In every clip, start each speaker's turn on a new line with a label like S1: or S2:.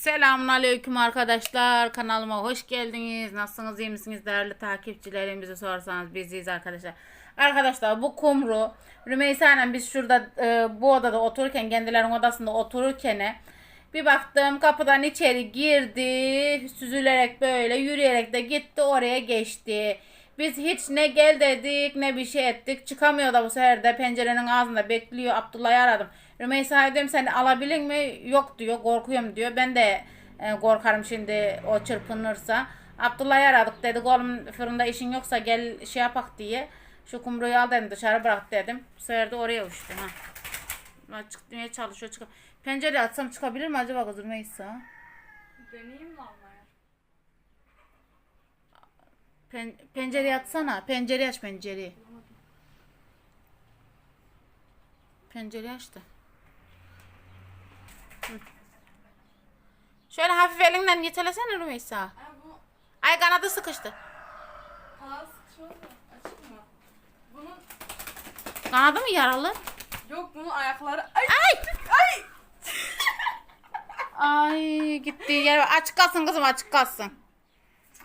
S1: Selamun aleyküm arkadaşlar. Kanalıma hoş geldiniz. Nasılsınız? iyi misiniz? Değerli takipçilerimizi sorarsanız biziz arkadaşlar. Arkadaşlar bu kumru Rümeysa ile biz şurada e, bu odada otururken kendilerinin odasında otururken bir baktım kapıdan içeri girdi. Süzülerek böyle yürüyerek de gitti oraya geçti. Biz hiç ne gel dedik ne bir şey ettik. Çıkamıyor da bu sefer de pencerenin ağzında bekliyor. Abdullah'ı aradım. Rümeysa'ya diyorum seni alabilir mi? Yok diyor korkuyorum diyor. Ben de e, korkarım şimdi o çırpınırsa. Abdullah'ı aradık dedik oğlum fırında işin yoksa gel şey yapak diye. Şu kumruyu al dedim dışarı bırak dedim. Bu sefer de oraya uçtu ha. Ben Çıkmaya çalışıyor çık. Pencereyi açsam çıkabilir mi acaba kız Rümeysa?
S2: Deneyeyim mi almaya?
S1: Pen pencereyi açsana. Pencereyi aç pencereyi. Pencereyi aç da. Şöyle hafif elinden yetelesene Rümeysa.
S2: Bu
S1: Ay kanadı sıkıştı.
S2: sıkışmadı mı? Açık mı? Bunun
S1: Kanadı mı yaralı?
S2: yok bunun ayakları ay
S1: Ay!
S2: ay
S1: Ay gitti yer. Açık kalsın kızım açık kalsın.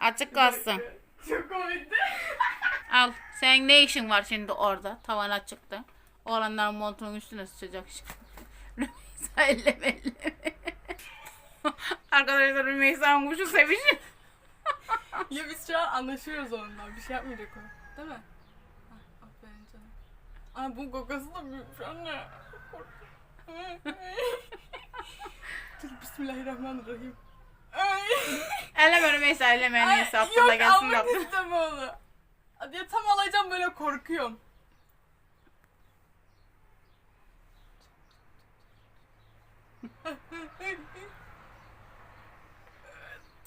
S1: Açık kalsın.
S2: çok komikti.
S1: Al. Senin ne işin var şimdi orada? Tavan açıktı. Oğlanların montunun üstüne sıçacak şimdi. Rümeysa elleme elleme. Arkadaşlar Rümeysa'nın kuşu sevişi.
S2: ya biz şu an anlaşıyoruz onunla. Bir şey yapmayacak o. Değil mi? Hah, aferin canım. Ay bu gagası da büyümüş anne. Dur bismillahirrahmanirrahim.
S1: Elleme Rümeysa elleme en
S2: Ay,
S1: iyisi Abdullah
S2: yok
S1: gelsin
S2: almak istemem onu. Ya tam alacağım böyle korkuyorum.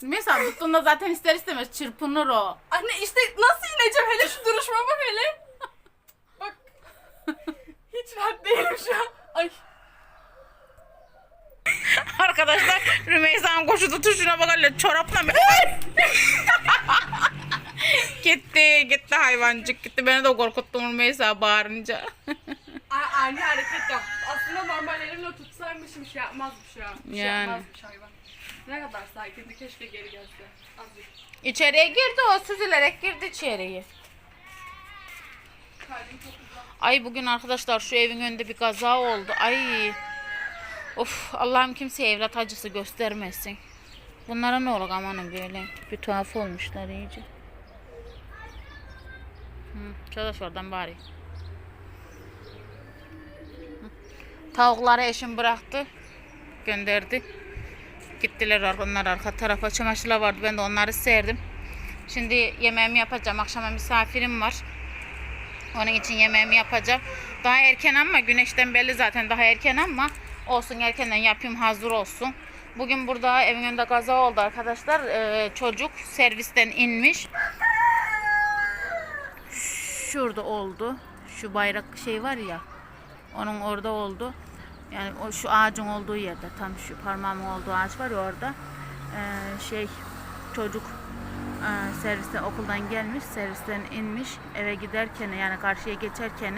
S1: Rümeysa tuttuğunda zaten ister istemez çırpınır o.
S2: Anne işte nasıl ineceğim hele şu duruşma bak hele. Bak. Hiç rahat değilim şu an. Ay.
S1: Arkadaşlar Rümeysa'nın koşu tutuşuna bak öyle çorapla mı? gitti gitti hayvancık gitti. Beni de korkuttun Rümeysa bağırınca.
S2: A- ani hareket yap. Aslında normal elimle tutsaymışım şey yapmazmış ya. Bir şey
S1: Yani.
S2: yapmazmış hayvan. Ne kadar sakindi keşke geri gelse. Azıcık.
S1: İçeriye girdi o süzülerek girdi içeriye.
S2: Kalbim çok güzel.
S1: Ay bugün arkadaşlar şu evin önünde bir kaza oldu. Ay. Of Allah'ım kimseye evlat acısı göstermesin. Bunlara ne olur amanın böyle. Bir tuhaf olmuşlar iyice. Hı, çalış oradan bari. Hı. Tavukları eşim bıraktı. Gönderdi. Gittiler ar- onlar arka tarafa. Çamaşırlar vardı. Ben de onları serdim. Şimdi yemeğimi yapacağım. Akşama misafirim var. Onun için yemeğimi yapacağım. Daha erken ama güneşten belli zaten daha erken ama olsun erkenden yapayım hazır olsun. Bugün burada evin önünde kaza oldu arkadaşlar. Ee, çocuk servisten inmiş. Şurada oldu. Şu bayrak şey var ya. Onun orada oldu. Yani o şu ağacın olduğu yerde tam şu parmağımın olduğu ağaç var ya orada. Ee, şey çocuk e, servisten okuldan gelmiş, servisten inmiş, eve giderken yani karşıya geçerken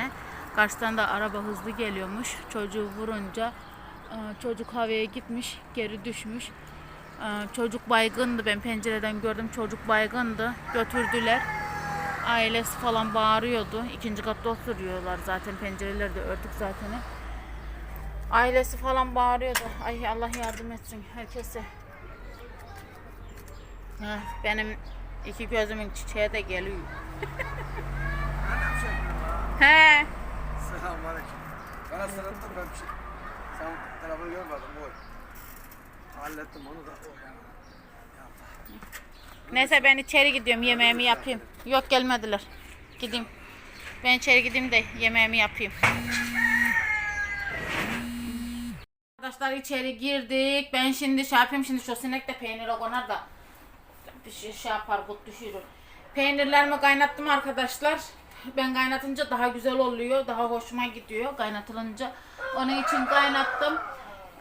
S1: karşıdan da araba hızlı geliyormuş. Çocuğu vurunca e, çocuk havaya gitmiş, geri düşmüş. E, çocuk baygındı. Ben pencereden gördüm. Çocuk baygındı. Götürdüler. Ailesi falan bağırıyordu. İkinci katta oturuyorlar zaten. Pencereleri de örtük zaten. Ailesi falan bağırıyordu. Ay Allah yardım etsin herkese. Heh, benim iki gözümün çiçeği de geliyor. He.
S3: Selamünaleyküm. Bana sırıttın ben bir şey. Sen telefonu görmedin bu. Hallettim onu da.
S1: Neyse ben içeri gidiyorum yemeğimi yapayım. Yok gelmediler. Gideyim. Ben içeri gideyim de yemeğimi yapayım. Arkadaşlar içeri girdik. Ben şimdi şey yapayım şimdi şu sinek de peynire konar da bir şey, şey yapar kut düşürür. Peynirlerimi kaynattım arkadaşlar. Ben kaynatınca daha güzel oluyor. Daha hoşuma gidiyor kaynatılınca. Onun için kaynattım.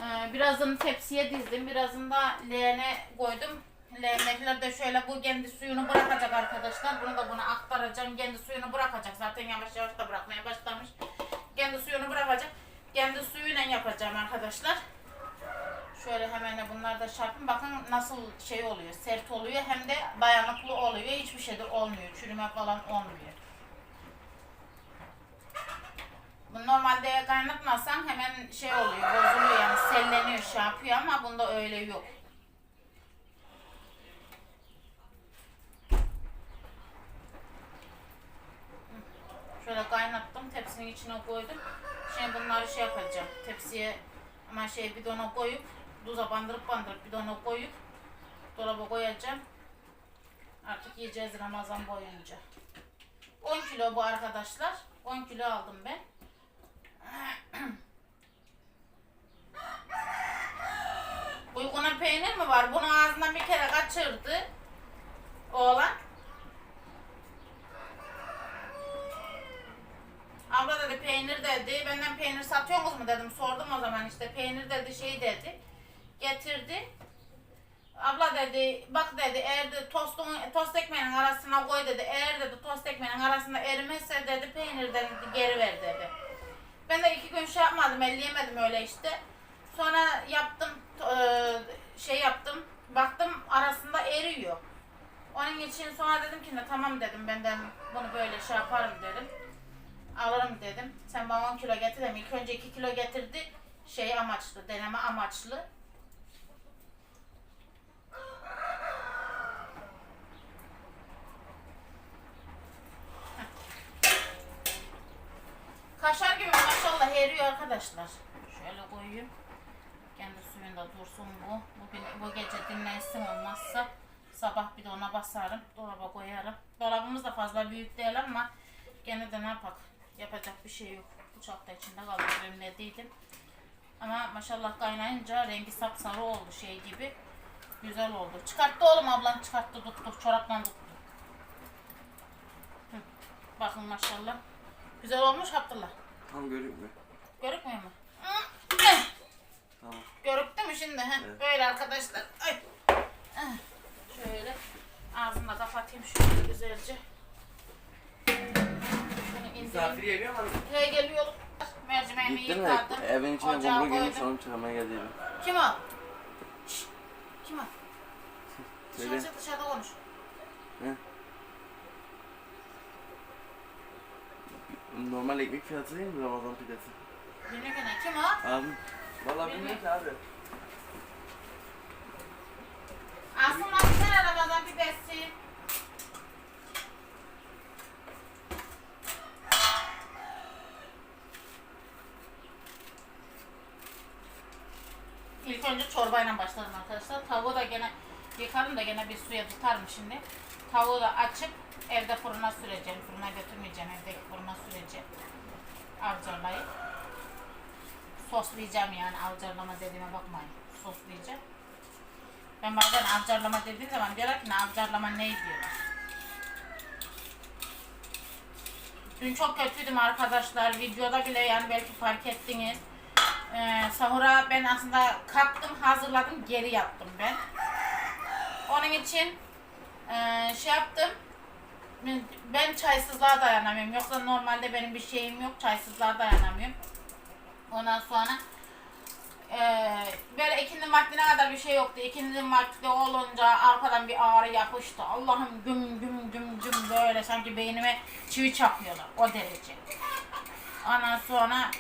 S1: Ee, birazını tepsiye dizdim. Birazını da leğene koydum. Leğenler de şöyle bu kendi suyunu bırakacak arkadaşlar. Bunu da buna aktaracağım. Kendi suyunu bırakacak. Zaten yavaş yavaş da bırakmaya başlamış. Kendi suyunu bırakacak. Kendi suyuyla yapacağım arkadaşlar. Şöyle hemen de bunları da çarpın. Bakın nasıl şey oluyor. Sert oluyor hem de dayanıklı oluyor. Hiçbir şey de olmuyor. Çürüme falan olmuyor. Bu normalde kaynatmazsan hemen şey oluyor. Bozuluyor yani selleniyor şey yapıyor ama bunda öyle yok. Şöyle kaynattım. Tepsinin içine koydum. Şimdi bunları şey yapacağım. Tepsiye ama şey bidona koyup tuza bandırıp bandırıp bidona koyup dolaba koyacağım. Artık yiyeceğiz Ramazan boyunca. 10 kilo bu arkadaşlar. 10 kilo aldım ben. Uyguna peynir mi var? Bunu ağzından bir kere kaçırdı. Oğlan. Abla dedi peynir dedi. Benden peynir satıyorsunuz mu dedim. Sordum o zaman işte peynir dedi şey dedi. Getirdi. Abla dedi bak dedi eğer de tostun, tost ekmeğinin arasına koy dedi. Eğer dedi tost ekmeğinin arasında erimezse dedi peynir dedi geri ver dedi. Ben de iki gün şey yapmadım elleyemedim öyle işte. Sonra yaptım eee, şey yaptım baktım arasında eriyor. Onun için sonra dedim ki ne tamam dedim benden bunu böyle şey yaparım dedim. Alırım dedim. Sen bana 10 kilo getir dedim. İlk önce 2 kilo getirdi. Şey amaçlı, deneme amaçlı. Kaşar gibi maşallah eriyor arkadaşlar. Şöyle koyayım. Kendi suyunda dursun bu. Bugün bu gece dinlensin olmazsa sabah bir de ona basarım. Dolaba koyarım. Dolabımız da fazla büyük değil ama gene de ne yapak? Yapacak bir şey yok. Bıçak da içinde kaldı. Elimde değildim. Ama maşallah kaynayınca rengi sapsarı oldu şey gibi. Güzel oldu. Çıkarttı oğlum ablam çıkarttı tuttu. Çorapla tuttu. Hı. Bakın maşallah. Güzel olmuş Abdullah.
S3: Tam görünmüyor.
S1: Görükmüyor mu? Hı. Eh.
S3: Tamam.
S1: Görüktü mü şimdi? Heh,
S3: Evet.
S1: Böyle arkadaşlar. Ay. Şöyle ağzını da kapatayım şöyle güzelce.
S3: Misafir geliyor mu?
S1: He geliyor. Mercimeğimi
S3: Gitti mi?
S1: yıkadım.
S3: Evin içine
S1: Ocağa
S3: kumru girmiş
S1: koydum.
S3: onu çıkarmaya geldi.
S1: Kim o? Şşt, Kim o?
S3: Söyle.
S1: Dışarı çık dışarıda konuş.
S3: Normal ekmek fiyatı değil mi Ramazan pidesi?
S1: Bilmiyorum ki ne. Kim o?
S3: Abi. Vallahi bilmiyorum ki abi.
S1: Aslında sen arabadan bir besin. İlk önce çorbayla başladım arkadaşlar. Tavuğu da gene yıkarım da gene bir suya tutarım şimdi. Tavuğu da açıp evde fırına süreceğim. Fırına götürmeyeceğim. Evdeki fırına süreceğim. Avcarlayıp. Soslayacağım yani avcarlama dediğime bakmayın. Soslayacağım. Ben bazen avcarlama dediğim zaman diyorlar ki ne avcarlama ne diyorlar. Dün çok kötüydüm arkadaşlar. Videoda bile yani belki fark ettiniz. Ee, sahura ben aslında kalktım hazırladım geri yattım ben. Onun için ee, şey yaptım. Ben çaysızlığa dayanamıyorum. Yoksa normalde benim bir şeyim yok. Çaysızlığa dayanamıyorum. Ondan sonra ee, böyle ikindi vaktine kadar bir şey yoktu. İkindi vakti olunca arkadan bir ağrı yapıştı. Allah'ım güm güm güm güm böyle sanki beynime çivi çakıyorlar. O derece. Ondan sonra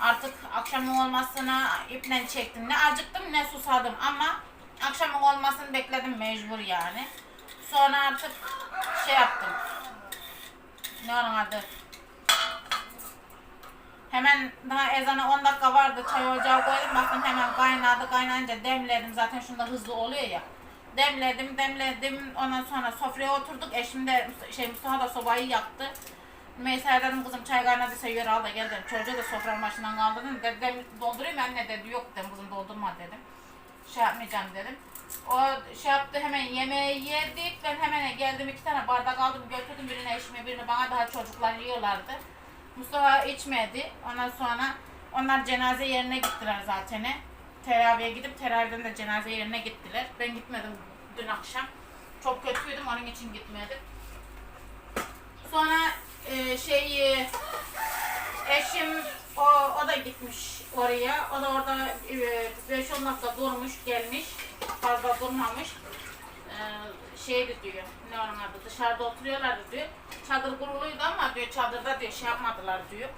S1: artık akşamın olmasına iple çektim. Ne acıktım ne susadım ama akşamın olmasını bekledim mecbur yani. Sonra artık şey yaptım. Ne onun adı? Hemen daha ezana 10 dakika vardı çay ocağı koydum bakın hemen kaynadı kaynayınca demledim zaten şunda hızlı oluyor ya demledim demledim ondan sonra sofraya oturduk eşim de şey Mustafa da sobayı yaktı Mesela dedim kızım çay kaynadıysa yürü al da gel dedim çocuğu da sofranın başından kaldırdım dedim doldurayım anne dedi yok dedim kızım doldurma dedim şey yapmayacağım dedim o şey yaptı hemen yemeği yedik ben hemen geldim iki tane bardak aldım götürdüm birine eşime birini bana daha çocuklar yiyorlardı Mustafa içmedi. Ondan sonra onlar cenaze yerine gittiler zaten. Teraviye gidip teraviden de cenaze yerine gittiler. Ben gitmedim dün akşam. Çok kötüydüm onun için gitmedim. Sonra e, şey e, eşim O, o da gitmiş oraya. O da orada e, 5-10 dakika durmuş gelmiş. Fazla durmamış. Ee, şeydi diyor. Ne onun adı? Dışarıda oturuyorlardı diyor. Çadır kuruluydu ama diyor çadırda diyor şey yapmadılar diyor.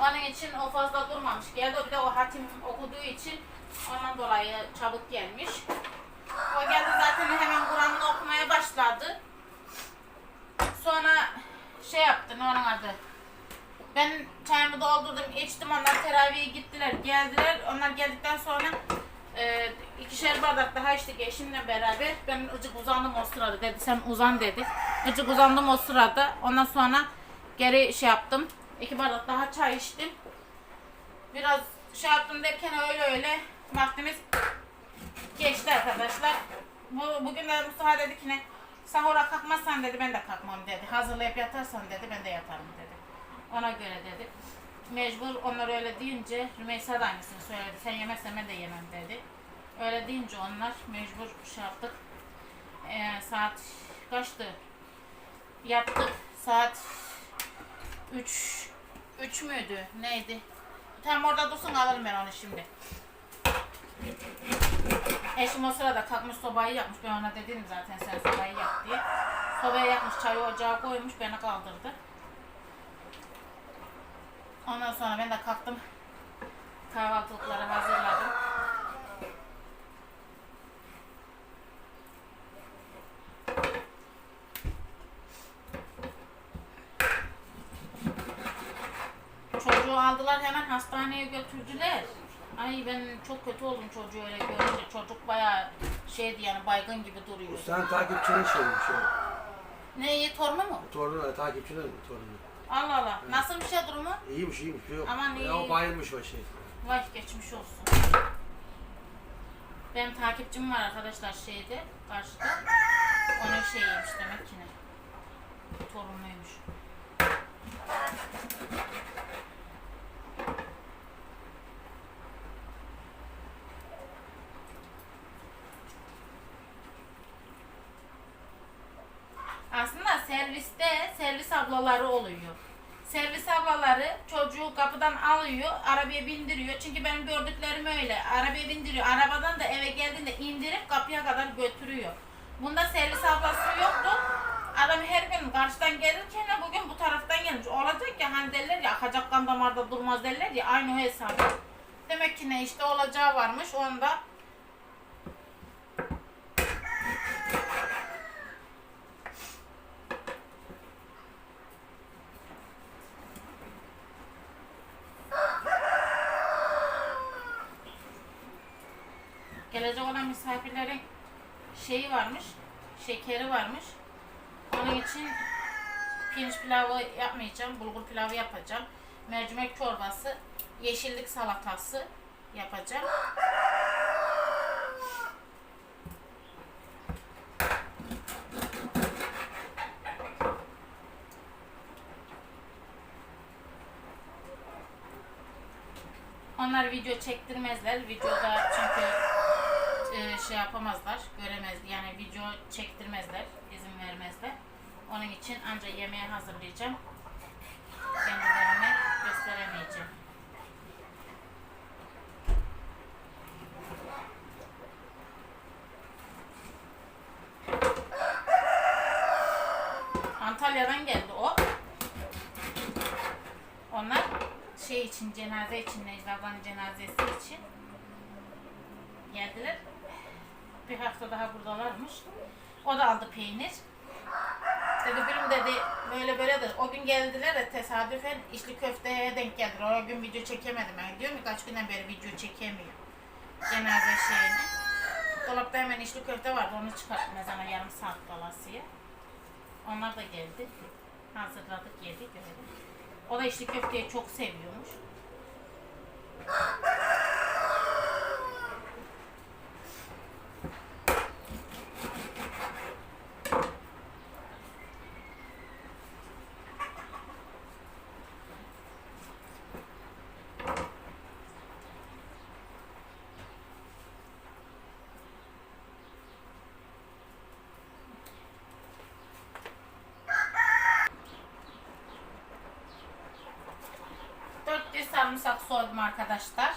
S1: Onun için o fazla durmamış. Geldi bir de o hatim okuduğu için ondan dolayı çabuk gelmiş. O geldi zaten hemen Kur'an'ını okumaya başladı. Sonra şey yaptı ne onun? Ben çayımı doldurdum, içtim. Onlar teraviye gittiler, geldiler. Onlar geldikten sonra e, ikişer bardak daha içtik eşimle beraber. Ben ıcık uzandım o sırada dedi. Sen uzan dedi. Icık uzandım o sırada. Ondan sonra geri şey yaptım. İki bardak daha çay içtim. Biraz şey yaptım derken öyle öyle vaktimiz geçti arkadaşlar. Bu, bugün de Mustafa dedi ki ne? Sahura kalkmazsan dedi ben de kalkmam dedi. Hazırlayıp yatarsan dedi ben de yatarım dedi. Ona göre dedi. Mecbur onlar öyle deyince Rümeysa da aynısını söyledi. Sen yemezsen ben de yemem dedi. Öyle deyince onlar mecbur şey yaptık. Ee, saat kaçtı? Yattık. Saat 3 3 müydü? Neydi? Tam orada dursun alırım ben onu şimdi. Eşim o sırada kalkmış sobayı yakmış. Ben ona dedim zaten sen sobayı yak diye. Sobayı yakmış, çayı ocağa koymuş, beni kaldırdı. Ondan sonra ben de kalktım. Kahvaltılıkları hazırladım. Çocuğu aldılar hemen hastaneye götürdüler. Ay ben çok kötü oldum çocuğu öyle görünce. Çocuk bayağı şeydi yani baygın gibi duruyor.
S3: Sen takipçinin şeymiş ya.
S1: Ne iyi torunu mu?
S3: Torunu, takipçinin mi torunu?
S1: Allah Allah. Nasıl bir şey durumu?
S3: İyiymiş iyiymiş. yok.
S1: Aman
S3: Ya
S1: iyi.
S3: o bayılmış o şey.
S1: Vay geçmiş olsun. Benim takipçim var arkadaşlar şeyde karşıda. Onun şeyiymiş demek ki ne? Torunuymuş. Aslında serviste servis ablaları oluyor. Servis ablaları çocuğu kapıdan alıyor, arabaya bindiriyor. Çünkü benim gördüklerim öyle. Arabaya bindiriyor. Arabadan da eve geldiğinde indirip kapıya kadar götürüyor. Bunda servis ablası yoktu. Adam her gün karşıdan gelirken de bugün bu taraftan gelmiş. Olacak ya hani derler ya akacak kan damarda durmaz derler ya aynı o hesap. Demek ki ne işte olacağı varmış onda. Gelecek olan misafirlerin şeyi varmış, şekeri varmış. Onun için pirinç pilavı yapmayacağım, bulgur pilavı yapacağım. Mercimek çorbası, yeşillik salatası yapacağım. Onlar video çektirmezler. Videoda çünkü e, şey yapamazlar, göremez yani video çektirmezler, izin vermezler. Onun için ancak yemeği hazırlayacağım. Kendilerine gösteremeyeceğim. Antalya'dan geldi o. Onlar şey için, cenaze için, Necla'dan cenazesi için geldiler. Bir hafta daha buradalarmış. O da aldı peynir. Dedi gülüm dedi böyle böyle de o gün geldiler de tesadüfen içli köfteye denk geldiler. O gün video çekemedim ben. Diyorum kaç günden beri video çekemiyor. Cenaze şeyini. Dolapta hemen içli köfte vardı onu çıkarttım ezana yarım saat kalasıya. Onlar da geldi. Hazırladık yedik öyle. O da içli köfteyi çok seviyormuş. Sarımsak soydum arkadaşlar.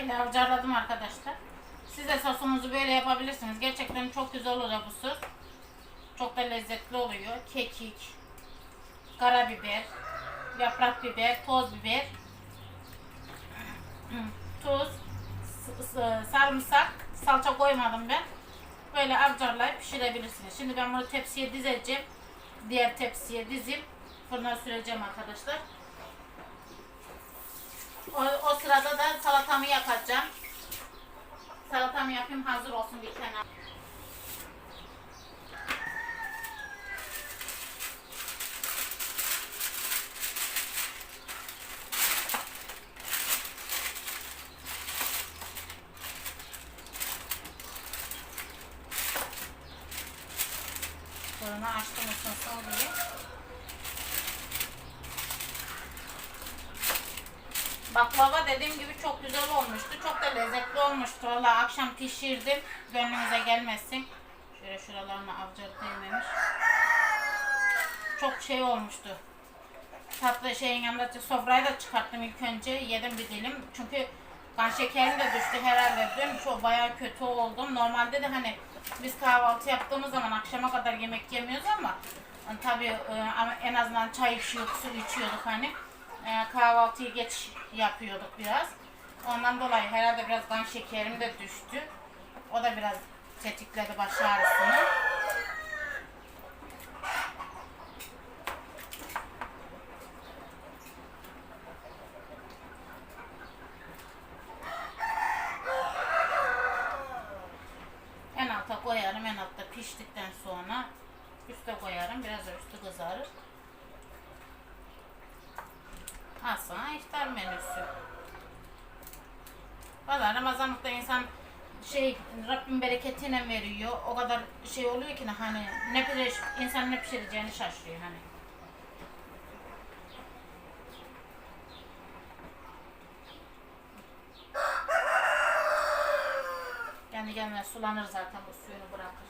S1: Böyle avcarladım arkadaşlar. Siz de sosumuzu böyle yapabilirsiniz. Gerçekten çok güzel oluyor bu sos. Çok da lezzetli oluyor. Kekik, karabiber, yaprak biber, toz biber, tuz, sarımsak, salça koymadım ben. Böyle avcarlayıp pişirebilirsiniz. Şimdi ben bunu tepsiye dizeceğim. Diğer tepsiye dizip fırına süreceğim arkadaşlar. O, o sırada da salatamı yapacağım. Salatamı yapayım hazır olsun bir kenara. Fırını açtım ısınsın diye. Baklava dediğim gibi çok güzel olmuştu. Çok da lezzetli olmuştu. Valla akşam pişirdim. Gönlünüze gelmesin. Şöyle şuralarına avcar değmemiş. Çok şey olmuştu. Tatlı şeyin yanında sofrayı da çıkarttım ilk önce. Yedim bir dilim. Çünkü kan şekerim de düştü herhalde. Dün çok bayağı kötü oldum. Normalde de hani biz kahvaltı yaptığımız zaman akşama kadar yemek yemiyoruz ama Yani tabii e, en azından çay içiyorduk, su içiyorduk hani. E, kahvaltıyı geç yapıyorduk biraz. Ondan dolayı herhalde biraz kan şekerim de düştü. O da biraz tetikledi baş ağrısını. En alta koyarım. En altta piştikten sonra üste koyarım. Biraz üstü kızarır. Al sana iftar menüsü. Valla Ramazanlıkta insan şey Rabbim bereketiyle veriyor. O kadar şey oluyor ki hani ne pişir, insan ne pişireceğini şaşırıyor hani. Kendi kendine sulanır zaten bu suyunu bırakır.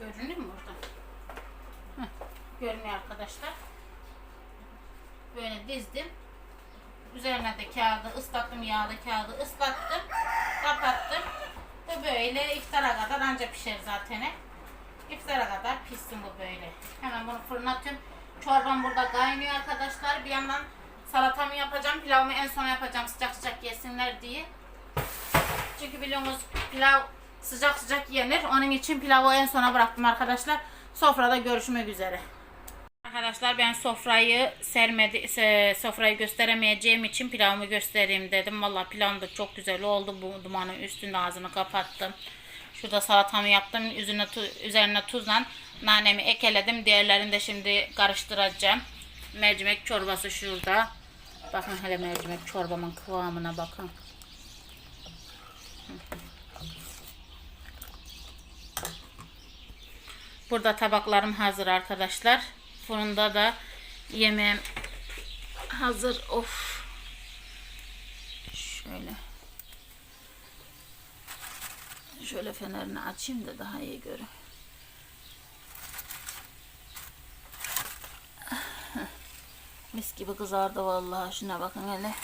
S1: Görünüyor mu orada? Heh, görünüyor arkadaşlar. Böyle dizdim. Üzerine de kağıdı ıslattım, yağlı kağıdı ıslattım. Kapattım. Bu böyle iftara kadar anca pişer zaten. İftara kadar pişsin bu böyle. Hemen bunu fırına atıyorum. Çorbam burada kaynıyor arkadaşlar. Bir yandan salatamı yapacağım. Pilavımı en sona yapacağım sıcak sıcak yesinler diye. Çünkü biliyorsunuz pilav sıcak sıcak yenir. Onun için pilavı en sona bıraktım arkadaşlar. Sofrada görüşmek üzere. Arkadaşlar ben sofrayı sermedi, se- sofrayı gösteremeyeceğim için pilavımı göstereyim dedim. Vallahi pilavım da çok güzel oldu. Bu dumanın üstünde ağzını kapattım. Şurada salatamı yaptım. Üzerine, tu- üzerine tuzla nanemi ekeledim. Diğerlerini de şimdi karıştıracağım. Mercimek çorbası şurada. Bakın hele mercimek çorbamın kıvamına bakın. Burada tabaklarım hazır arkadaşlar. Fırında da yemeğim hazır. Of. Şöyle. Şöyle fenerini açayım da daha iyi görün. Mis gibi kızardı vallahi. Şuna bakın hele.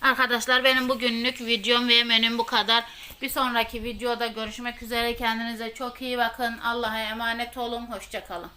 S1: Arkadaşlar benim bugünlük videom ve menüm bu kadar. Bir sonraki videoda görüşmek üzere. Kendinize çok iyi bakın. Allah'a emanet olun. Hoşçakalın.